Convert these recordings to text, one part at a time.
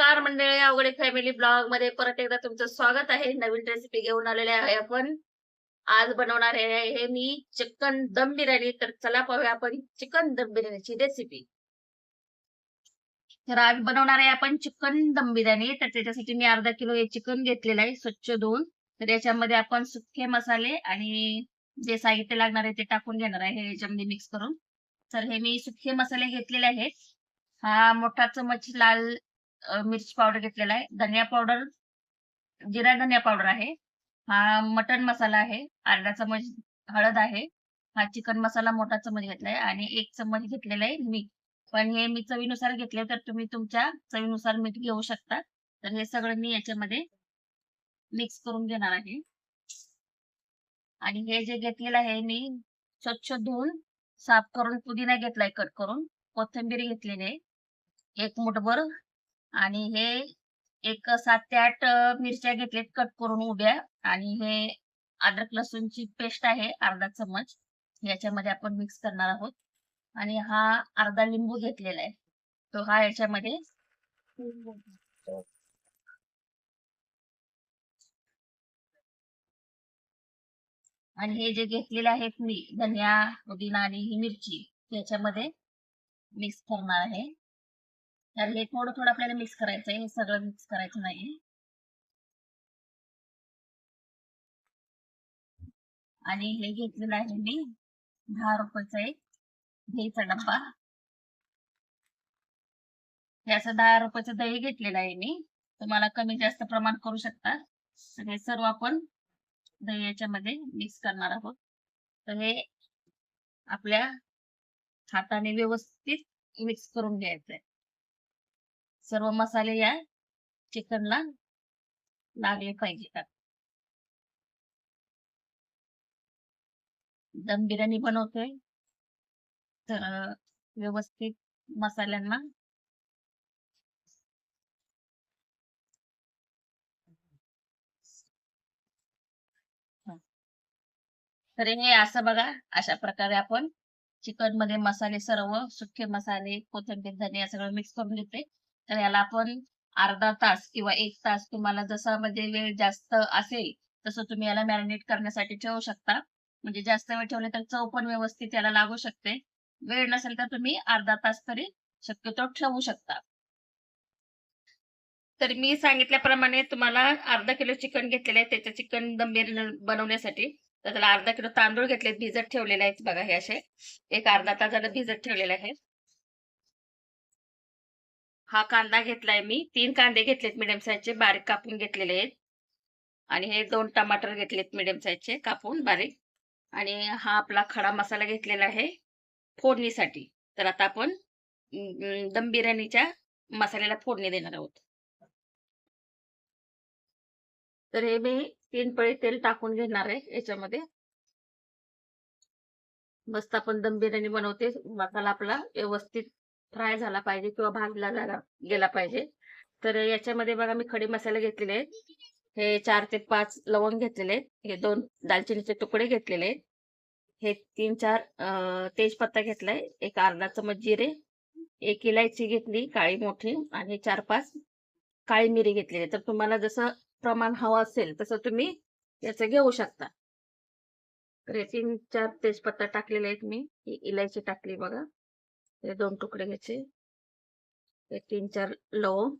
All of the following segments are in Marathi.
नमस्कार मंडळी अवघडे फॅमिली ब्लॉगमध्ये. परत एकदा तुमचं स्वागत आहे. नवीन रेसिपी घेऊन आलेले आहे आपण. आज बनवणार आहे हे मी चिकन दम बिर्याणी. तर चला पाहूया आपण चिकन दम बिर्याणीची रेसिपी तर आज बनवणार आहे आपण चिकन दम बिर्याणी. तर त्याच्यासाठी मी अर्धा किलो हे चिकन घेतलेलं आहे स्वच्छ धुवून. तर याच्यामध्ये आपण सुखे मसाले आणि जे साहित्य लागणार आहे ते टाकून घेणार आहे. याच्यामध्ये मिक्स करून. तर हे मी सुखे मसाले घेतलेले आहेत. हा मोठा चमच लाल मिर्च पावडर घेतलेला आहे. धनिया पावडर जिरा धनिया पावडर आहे. हा मटन मसाला आहे. अर्धा चमच हळद आहे. हा चिकन मसाला मोठा चमच घेतलाय आणि एक चमच घेतलेला आहे मीठ. पण हे मी चवीनुसार घेतले तर तुम्ही तुमच्या चवीनुसार मीठ घेऊ शकता. तर हे सगळं मी याच्यामध्ये मिक्स करून घेणार आहे. आणि हे जे घेतलेलं आहे मी स्वच्छ धुवून साफ करून पुदिना घेतलाय कट करून. कोथिंबीर घेतलेली आहे. एक मुठभर आणि हे एक सात ते आठ मिरच्या घेतल्यात कट करून उभ्या. आणि हे अद्रक लसूणची पेस्ट आहे अर्धा चमच याच्यामध्ये आपण मिक्स करणार आहोत. आणि हा अर्धा लिंबू घेतलेला आहे. तो हा याच्यामध्ये आणि हे जे घेतलेले आहेत मी धनिया पुदिना आणि ही मिरची याच्यामध्ये मिक्स करणार आहे. तर हे थोडं थोडं आपल्याला मिक्स करायचं आहे हे सगळं मिक्स करायचं नाही आणि हे घेतलेलं आहे मी दहा रुपयाचा एक दहीचा डब्बा. हे असं दहा रुपयाचं दही घेतलेलं आहे मी. तुम्हाला कमी जास्त प्रमाण करू शकता. हे सर्व आपण दही याच्यामध्ये मिक्स करणार आहोत. तर हे आपल्या हाताने व्यवस्थित मिक्स करून घ्यायचंय. सर्व मसाले या चिकनला लागले पाहिजे दम बिर्याणी बनवतोय. तर व्यवस्थित मसाल्यांना तर हे असं बघा अशा प्रकारे आपण चिकनमध्ये मसाले सर्व सुखे मसाले कोथिंबीर धनिया सगळं मिक्स करून घेते तर याला आपण अर्धा तास किंवा एक तास तुम्हाला जसा म्हणजे वेळ जास्त असेल तसं तुम्ही याला मॅरिनेट करण्यासाठी ठेवू शकता. म्हणजे जास्त वेळ ठेवले तर चव पण व्यवस्थित याला लागू शकते. वेळ नसेल तर तुम्ही अर्धा तास तरी शक्यतो ठेवू शकता. तर मी सांगितल्याप्रमाणे तुम्हाला अर्धा किलो चिकन घेतलेलं आहे. त्याचं चिकन दम बिर्याणी बनवण्यासाठी. तर त्याला अर्धा किलो तांदूळ घेतले भिजत ठेवलेले आहेत बघा हे असे. एक अर्धा तास झालं भिजत ठेवलेले आहे. हा कांदा घेतलाय मी. तीन कांदे घेतलेत मिडियम साईजचे बारीक कापून घेतलेले आहेत. आणि हे दोन टमाटर घेतलेत मिडियम साईजचे कापून बारीक. आणि हा आपला खडा मसाला घेतलेला आहे फोडणीसाठी. तर आता आपण दम बिर्याणीच्या मसाल्याला फोडणी देणार आहोत. तर हे मी तीन पळी तेल टाकून घेणार आहे याच्यामध्ये. मस्त आपण दम बिर्याणी बनवते. मसाला आपला व्यवस्थित फ्राय झाला पाहिजे किंवा भाजला झाला गेला पाहिजे. तर याच्यामध्ये बघा मी खडे मसाले घेतलेले आहेत. हे चार ते पाच लवंग घेतलेले आहेत. हे दोन दालचिनीचे तुकडे घेतलेले आहेत. हे तीन चार तेजपत्ता घेतलाय. एक अर्धा चमच जिरे एक इलायची घेतली काळी मोठी आणि चार पाच काळी मिरी घेतलेली आहे. तर तुम्हाला जसं प्रमाण हवं असेल तसं तुम्ही याचं घेऊ शकता. तर हे तीन चार तेजपत्ता टाकलेले आहेत मी. इलायची टाकली बघा. हे दोन तुकडे घ्यायचे. एक तीन चार लवंग.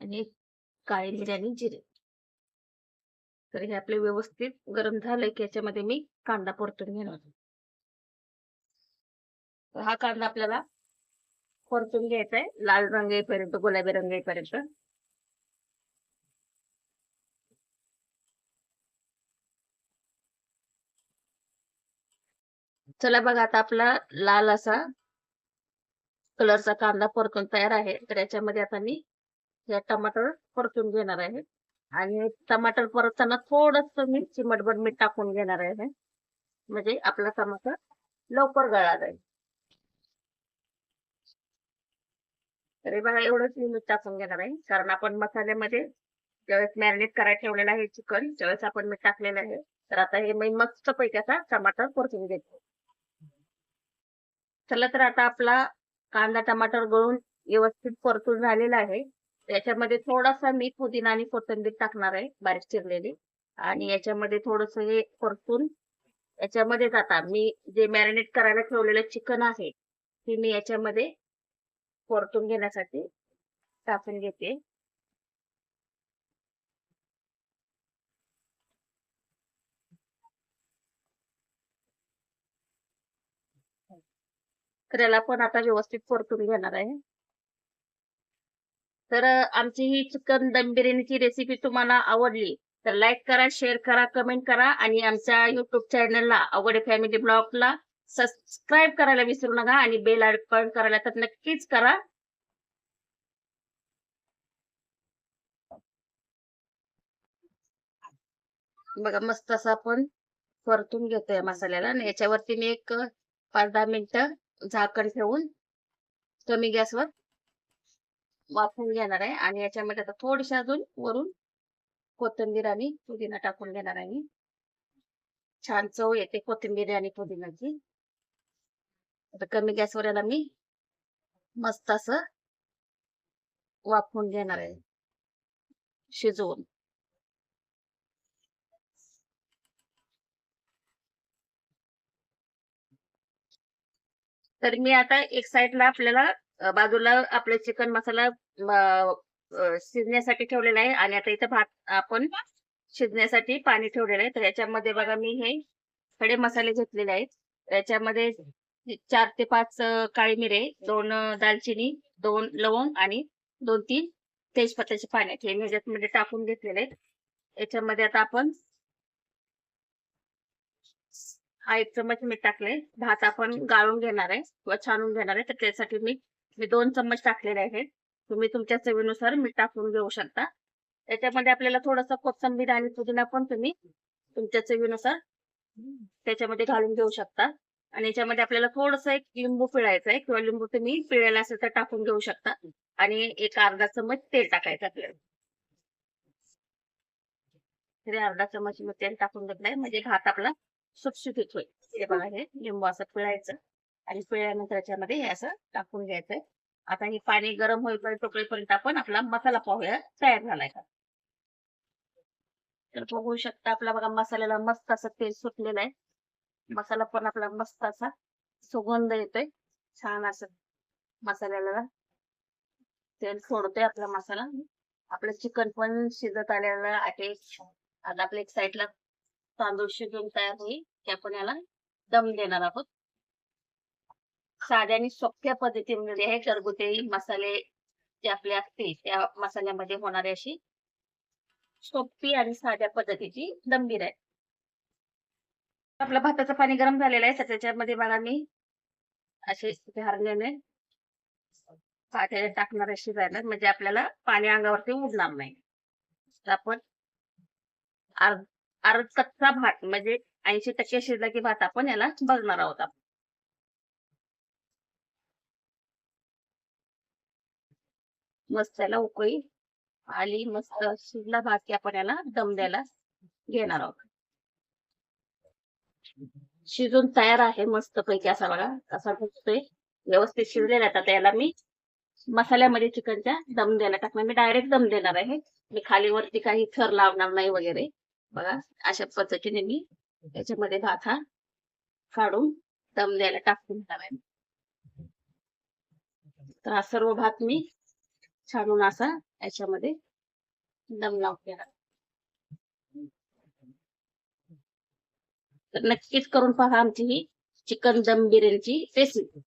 आणि एक काळी मिरी आणि जिरे. तर हे आपले व्यवस्थित गरम झालंय की याच्यामध्ये मी कांदा परतून घेणार तर हा कांदा आपल्याला परतून घ्यायचा आहे. लाल रंग येईपर्यंत गुलाबी रंग येईपर्यंत. चला बघा आता आपला लाल असा कलरचा कांदा परतून तयार आहे. तर याच्यामध्ये आता मी या टमाटर परतून घेणार आहे. आणि टमाटर परतताना थोडस मी चिमटभर मीठ टाकून घेणार आहे. म्हणजे आपला टमाटर लवकर गळा जाईल. तरी बघा एवढंच मी मीठ टाकून घेणार आहे. कारण आपण मसाल्यामध्ये ज्यावेळेस मॅरिनेट करायला ठेवलेलं आहे चिकन त्यावेळेस आपण मीठ टाकलेलं आहे. तर आता हे मी मस्त पैकी असा टमाटर परतून घेतो. चला तर आता आपला कांदा टमाटर गळून व्यवस्थित परतून झालेला आहे. याच्यामध्ये थोडासा मी पुदिना आणि कोथिंबीर टाकणार आहे बारीक चिरलेली. आणि याच्यामध्ये थोडस हे परतून याच्यामध्येच आता मी जे मॅरिनेट करायला ठेवलेलं चिकन आहे ते मी याच्यामध्ये परतून घेण्यासाठी टाकून घेते. तर याला पण आता व्यवस्थित परतून घेणार आहे. तर आमची ही चिकन दम बिर्याणीची रेसिपी तुम्हाला आवडली तर लाईक करा शेअर करा कमेंट करा आणि आमच्या युट्यूब चॅनलला आवडे फॅमिली ब्लॉगला सबस्क्राईब करायला विसरू नका आणि बेल आयकॉन करायला तर नक्कीच करा. बघा मस्त असं आपण परतून घेतोय मसाल्याला आणि याच्यावरती मी एक पाच दहा मिनिटं झाकण ठेवून कमी गॅसवर वाफवून घेणार आहे. आणि याच्यामध्ये आता थोडीशी अजून वरून कोथिंबीर आणि पुदिना टाकून घेणार आहे मी. छान चव येते कोथिंबीर आणि पुदिन्याची. आता कमी गॅसवर याला मी मस्त असं वाफवून घेणार आहे. शिजवून. तर मी आता एक साईडला आपल्याला बाजूला आपलं चिकन मसाला शिजण्यासाठी ठेवलेला आहे. आणि आता इथं भात आपण शिजण्यासाठी पाणी ठेवलेलं आहे. तर याच्यामध्ये बघा मी हे खडे मसाले घेतलेले आहेत. याच्यामध्ये चार ते पाच काळी मिरे दोन दालचिनी दोन लवंग आणि दोन तीन तेजपत्त्याचे पाने. हे मी ह्याच्यामध्ये टाकून घेतलेले आहेत. याच्यामध्ये आता आपण हा एक चम्मच मीठ टाकले भात आपण गाळून घेणार आहे किंवा छानून घेणार आहे. तर त्यासाठी मी मी दोन चम्मच टाकलेले आहेत तुम्ही तुमच्या चवीनुसार मीठ टाकून घेऊ शकता. त्याच्यामध्ये आपल्याला थोडंसं कोथिंबीर आणि पुदिना पण तुम्ही तुमच्या चवीनुसार त्याच्यामध्ये घालून घेऊ शकता. आणि याच्यामध्ये आपल्याला थोडंसं एक लिंबू पिळायचं आहे किंवा लिंबू तुम्ही पिळायला असेल तर टाकून घेऊ शकता. आणि एक अर्धा चम्मच तेल टाकायचं आपल्याला तरी अर्धा चम्मच मी तेल टाकून घेतलंय. म्हणजे भात आपला सुटसुटीत होईल. हे बघा हे लिंबू असं पिळायचं आणि पिळल्यानंतर याच्यामध्ये हे असं टाकून घ्यायचंय आता हे पाणी गरम होईपर्यंत टोकळीपर्यंत आपण आपला मसाला पाहूया तयार झालाय का? तर बघू शकता आपला बघा मसाल्याला मस्त असं तेल सुटलेलं आहे. मसाला पण आपला मस्त असा सुगंध येतोय. छान असं मसाल्याला तेल सोडतोय आपला मसाला. आपलं चिकन पण शिजत आलेलं आहे. आता आपल्या एक साईडला तांदूळ शिजून तयार होईल की आपण याला दम देणार आहोत. साध्या आणि सोप्या पद्धतीमध्ये हे घरगुती मसाले जे आपले असतील त्या मसाल्यामध्ये होणारी अशी सोपी आणि साध्या पद्धतीची दमबीर आहे. आपलं भाताचं पाणी गरम झालेलं आहे त्याच्यामध्ये बघा मी असे झारल्याने पाट्याने टाकणार अशी जायला म्हणजे आपल्याला पाणी अंगावरती उडणार नाही. तर आपण अर्ध कच्चा भात म्हणजे ऐंशी टक्के शिजला की भात आपण याला बघणार आहोत आपण. मस्त त्याला उकळी आली मस्त शिजला भात की आपण याला दम द्यायला घेणार आहोत. शिजून तयार आहे मस्त पैकी असा बघा कसा दिसतोय. व्यवस्थित शिजलेला आता याला मी मसाल्यामध्ये चिकनच्या दम द्यायला टाकणार. मी डायरेक्ट दम देणार आहे. मी खाली वरती काही थर लावणार नाही वगैरे. बघा अशा पद्धतीने मी त्याच्यामध्ये भात हा काढून दम द्यायला टाकून घेणार तर हा सर्व भात मी छानून असा याच्यामध्ये दम लावून तर नक्कीच करून पहा आमची ही चिकन दम बिर्याणीची रेसिपी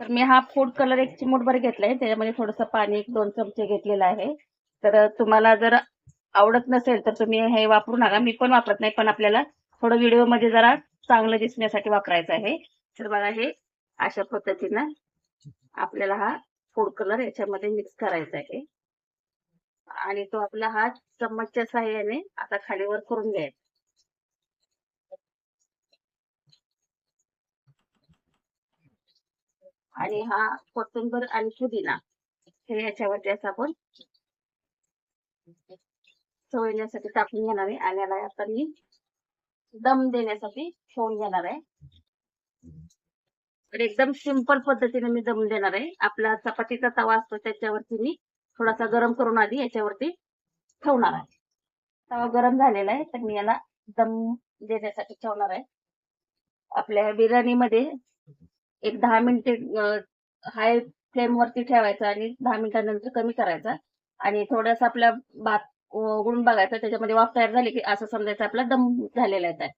तर मी हा फूड कलर एक चिमूटभर घेतलाय. त्याच्यामध्ये थोडंसं पाणी एक दोन चमचे घेतलेलं आहे. तर तुम्हाला जर आवडत नसेल तर तुम्ही हे वापरू नका. मी पण वापरत नाही पण आपल्याला थोडं व्हिडिओमध्ये जरा चांगलं दिसण्यासाठी वापरायचं आहे. तर बघा हे अशा पद्धतीनं आपल्याला हा फूड कलर याच्यामध्ये मिक्स करायचा आहे. आणि तो आपला हा चम्मचच्या साह्याने आता खालीवर करून घ्यायचा. आणि हा कोथिंबर आणि पुदिना हे याच्यावरती असं आपण चव येण्यासाठी टाकून घेणार आहे. आणि याला आता मी दम देण्यासाठी ठेवून घेणार आहे. तर एकदम सिंपल पद्धतीने मी दम देणार आहे. आपला चपातीचा तवा असतो त्याच्यावरती मी थोडासा गरम करून आधी याच्यावरती ठेवणार आहे. तवा गरम झालेला आहे तर मी याला दम देण्यासाठी ठेवणार आहे. आपल्या बिर्याणीमध्ये एक दहा मिनिटे हाय फ्लेमवरती ठेवायचा आणि दहा मिनिटांनंतर कमी करायचा. आणि थोडासा आपला भात उघडून बघायचा त्याच्यामध्ये वाफ तयार झाली की असं समजायचं आपला दम झालेला आहे.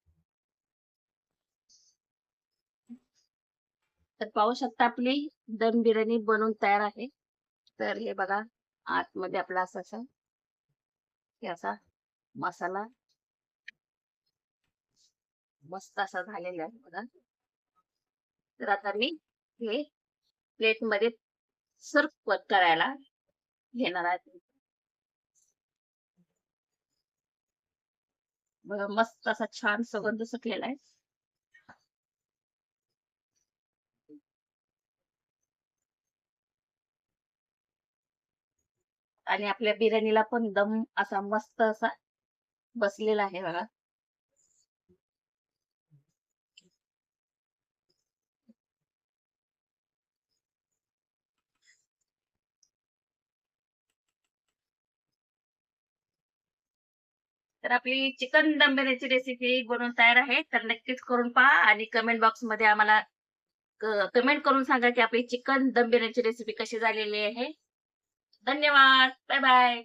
तर पाहू शकता आपली दम बिर्याणी बनवून तयार आहे. तर हे बघा आतमध्ये आपला असा असा मसाला मस्त असा झालेला आहे बघा. तर आता मी हे प्लेटमध्ये सर्व करायला घेणार आहे. बघा मस्त असा छान सुगंध सुटलेला आहे. आणि आपल्या बिर्याणीला पण दम असा मस्त असा बसलेला आहे बघा. तर आपली चिकन दम बिर्याणीची रेसिपी बनवून तयार आहे. तर नक्कीच करून पहा आणि कमेंट बॉक्समध्ये आम्हाला कमेंट करून सांगा की आपली चिकन दम बिर्याणीची रेसिपी कशी झालेली आहे. धन्यवाद. Bye bye